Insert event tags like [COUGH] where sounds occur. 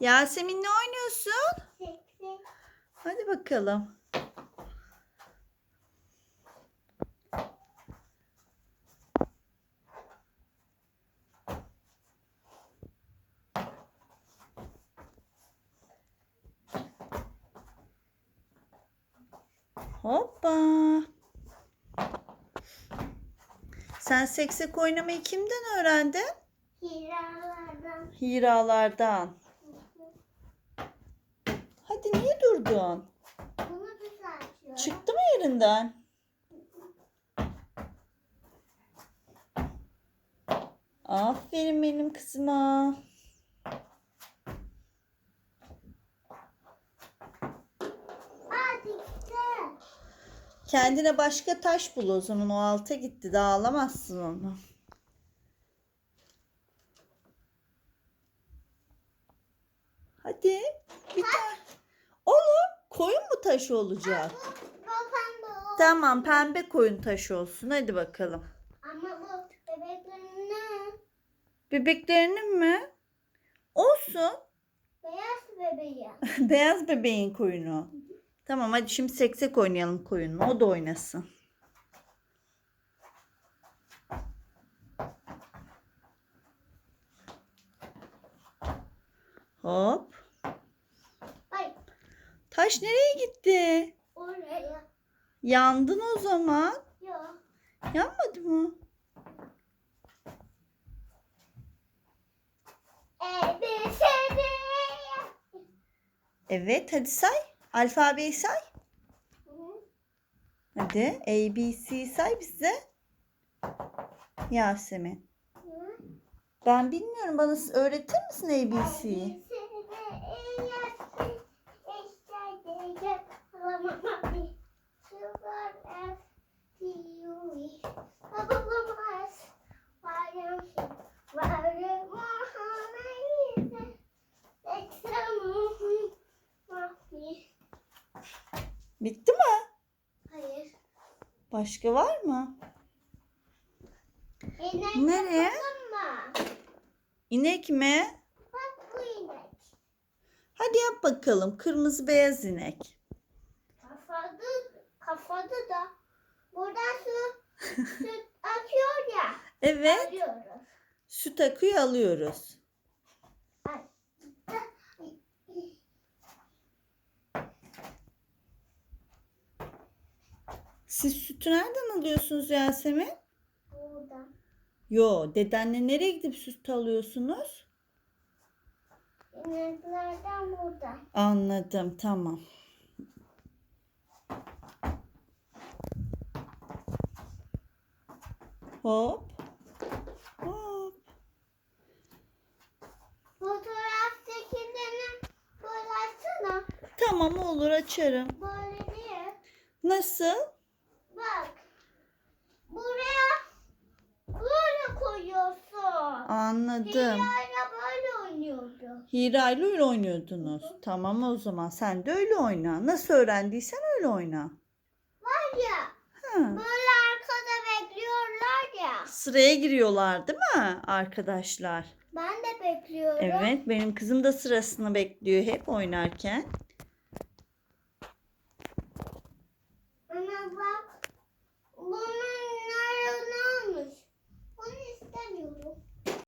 Yasemin ne oynuyorsun? Hadi bakalım. Hoppa. Sen seksek oynamayı kimden öğrendin? Hiralardan. Hiralardan. Hadi niye durdun? Düzeltiyorum. Çıktı mı yerinden? Aferin benim kızıma. Kendine başka taş bul o zaman. O alta gitti. Daha alamazsın onu. Hadi. Bir tane. Mu taşı olacak? Tamam pembe koyun taşı olsun. Hadi bakalım. Ama bu bebeklerin ne? Bebeklerinin mi? Olsun. Beyaz bebeği. [LAUGHS] Beyaz bebeğin koyunu. Tamam hadi şimdi seksek oynayalım koyunla. O da oynasın. Hop. Taş nereye gitti? oraya. Yandın o zaman. Yok. Yanmadı mı? Evet hadi say. Alfabeyi say. Hı. Hadi A, B, C say bize. Yasemin. Hı. Ben bilmiyorum. Bana öğretir misin A, B, C'yi? Bitti mi? Hayır. Başka var mı? İnek Nereye? mı? İnek mi? Bak bu inek. Hadi yap bakalım. Kırmızı beyaz inek. Kafada, kafada da buradan su, [LAUGHS] süt akıyor ya. Evet. Arıyoruz. Süt akıyor alıyoruz. Siz sütü nereden alıyorsunuz Yasemin? Buradan. Yo, dedenle nereye gidip süt alıyorsunuz? İneklerden buradan. Anladım, tamam. Hop. Hop. Fotoğraftakilerini böyle açsana. Tamam olur açarım. Böyle değil. Nasıl? Bak. Buraya böyle koyuyorsun. Anladım. Hilal'le böyle oynuyordu. Hira ile öyle oynuyordunuz. Tamam o zaman sen de öyle oyna. Nasıl öğrendiysen öyle oyna. Var ya. Ha. Böyle arkada bekliyorlar ya. Sıraya giriyorlar değil mi arkadaşlar? Ben de bekliyorum. Evet benim kızım da sırasını bekliyor hep oynarken.